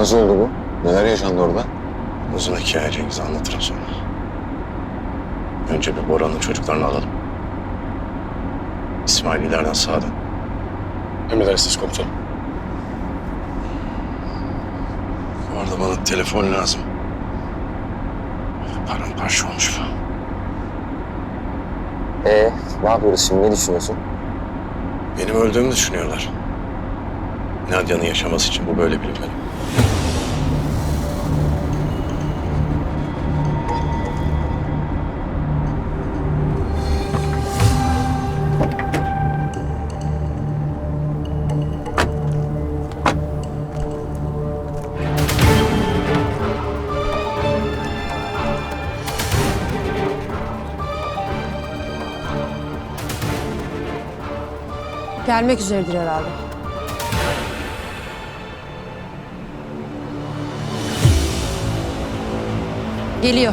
Nasıl oldu bu? Neler yaşandı orada? Uzun hikaye Cengiz anlatırım sonra. Önce bir Boran'ın çocuklarını alalım. İsmaililerden sağdan. Emredersiniz komutanım. Bu arada bana telefon lazım. Paramparça olmuş bu. Ee, ne yapıyoruz şimdi? Ne düşünüyorsun? Benim öldüğümü düşünüyorlar. Nadia'nın yaşaması için bu böyle bilinmeli. Gelmek üzeredir herhalde. Geliyor.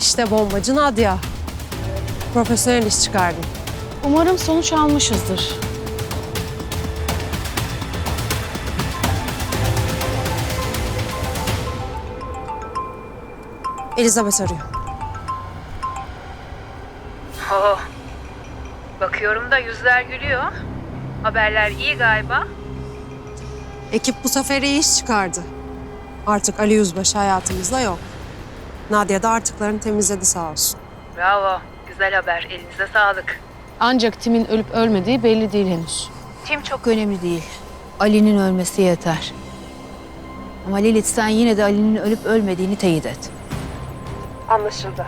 İşte bombacı Nadia. Profesyonel iş çıkardın. Umarım sonuç almışızdır. Elizabeth arıyor. Oh. Bakıyorum da yüzler gülüyor. Haberler iyi galiba. Ekip bu sefer iyi iş çıkardı. Artık Ali Yüzbaşı hayatımızda yok. Nadia da artıklarını temizledi sağ olsun. Bravo. Güzel haber. Elinize sağlık. Ancak Tim'in ölüp ölmediği belli değil henüz. Tim çok önemli değil. Ali'nin ölmesi yeter. Ama Lilith sen yine de Ali'nin ölüp ölmediğini teyit et. Anlaşıldı.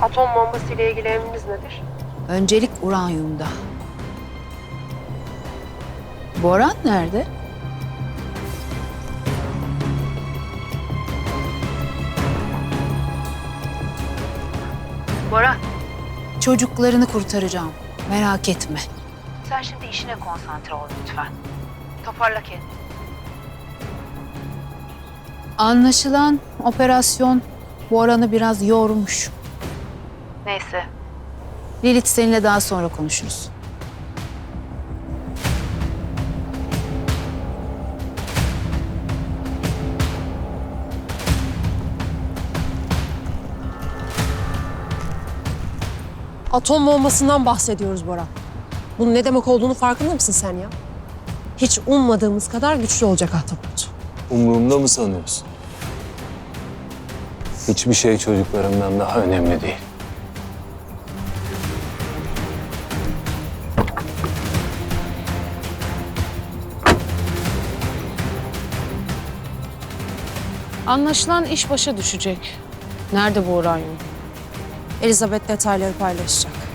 Atom bombası ile ilgili emriniz nedir? Öncelik uranyumda. Boran nerede? Bora. Çocuklarını kurtaracağım. Merak etme. Sen şimdi işine konsantre ol lütfen. Toparla kendini. Anlaşılan operasyon Boran'ı biraz yormuş. Neyse. Lilith seninle daha sonra konuşuruz. Atom bombasından bahsediyoruz Bora. Bunun ne demek olduğunu farkında mısın sen ya? Hiç ummadığımız kadar güçlü olacak ahtapot. Umurumda mı sanıyorsun? Hiçbir şey çocuklarımdan daha önemli değil. Anlaşılan iş başa düşecek. Nerede bu uranyum? Elizabeth detayları paylaşacak.